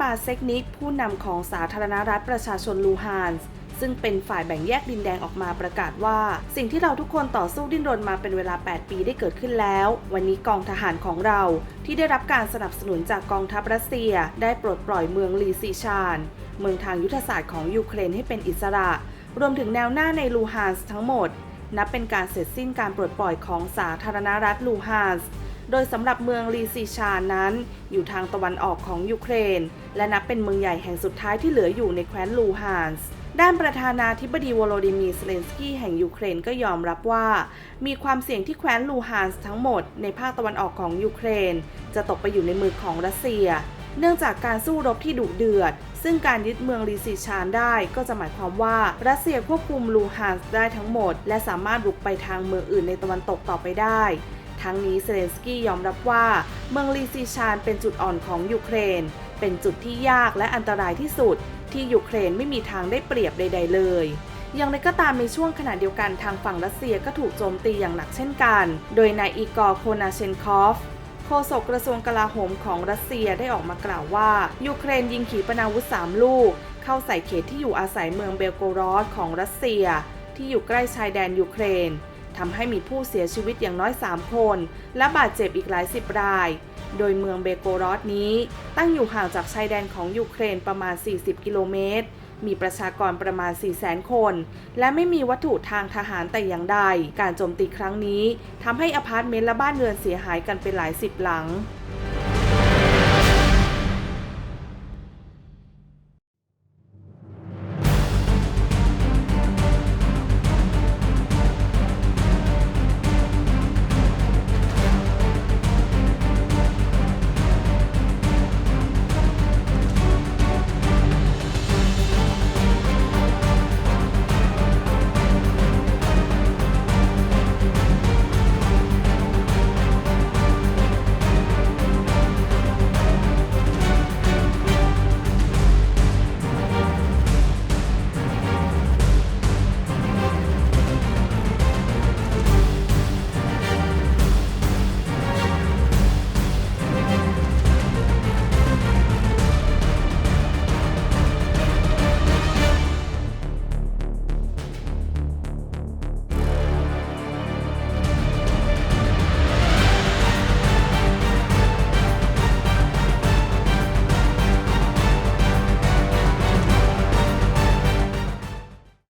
บาเซกนิกผู้นำของสาธารณรัฐประชาชนลูฮานส์ซึ่งเป็นฝ่ายแบ่งแยกดินแดงออกมาประกาศว่า สิ่งที่เราทุกคนต่อสู้ดิ้นรนมาเป็นเวลา 8 ปีได้เกิดขึ้นแล้ว วันนี้กองทหารของเรา ที่ได้รับการสนับสนุนจากกองทัพรัสเซีย ได้ปลดปล่อยเมืองลีซีชาน เมืองทางยุทธศาสตร์ของยูเครนให้เป็นอิสระ รวมถึงแนวหน้าในลูฮานส์ทั้งหมด นับเป็นการเสร็จสิ้นการปลดปล่อยของสาธารณรัฐลูฮานส์ โดยสำหรับเมืองลีซีชานนั้น อยู่ทางตะวันออกของยูเครน และนับเป็นเมืองใหญ่แห่งสุดท้ายที่เหลืออยู่ในแคว้นลูฮานส์ด้านประธานาธิบดีวโลดิมีร์เซเลนสกี้แห่งยูเครนก็ยอมรับว่า มีความเสี่ยงที่แคว้นลูฮานส์ทั้งหมดในภาคตะวันออกของยูเครน จะตกไปอยู่ในมือของรัสเซีย เนื่องจากการสู้รบที่ดุเดือด ซึ่งการยึดเมืองลีซิชานได้ก็จะหมายความว่ารัสเซียควบคุมลูฮานส์ได้ทั้งหมด และสามารถบุกไปทางเมืองอื่นในตะวันตกต่อไปได้ ทั้งนี้เซเลนสกี้ยอมรับว่า เมืองลีซิชานเป็นจุดอ่อนของยูเครน เป็นจุดที่ยากและอันตรายที่สุด ที่ยูเครนไม่มีทางได้เปรียบใด ๆ เลยอย่างไรก็ตามในช่วงขณะเดียวกันทางฝั่งรัสเซียก็ถูกโจมตีอย่างหนักเช่นกัน โดยนายอีกอร์โคนาเชนคอฟโฆษกกระทรวงกลาโหมของรัสเซียได้ออกมากล่าวว่า ยูเครนยิงขีปนาวุธ 3 ลูก เข้าใส่เขตที่อยู่อาศัยเมืองเบลโกรอดของรัสเซีย ที่อยู่ใกล้ชายแดนยูเครน ทำให้มีผู้เสียชีวิตอย่างน้อย 3 คน และบาดเจ็บอีกหลายสิบราย โดยเมืองเบโกรอดนี้ ตั้งอยู่ห่างจากชายแดนของยูเครนประมาณ 40 กิโลเมตร มีประชากรประมาณ 400,000 คน และไม่มีวัตถุทางทหารแต่อย่างใด การโจมตีครั้งนี้ทำให้อพาร์ตเมนต์และบ้านเรือนเสียหายกันเป็นหลายสิบหลัง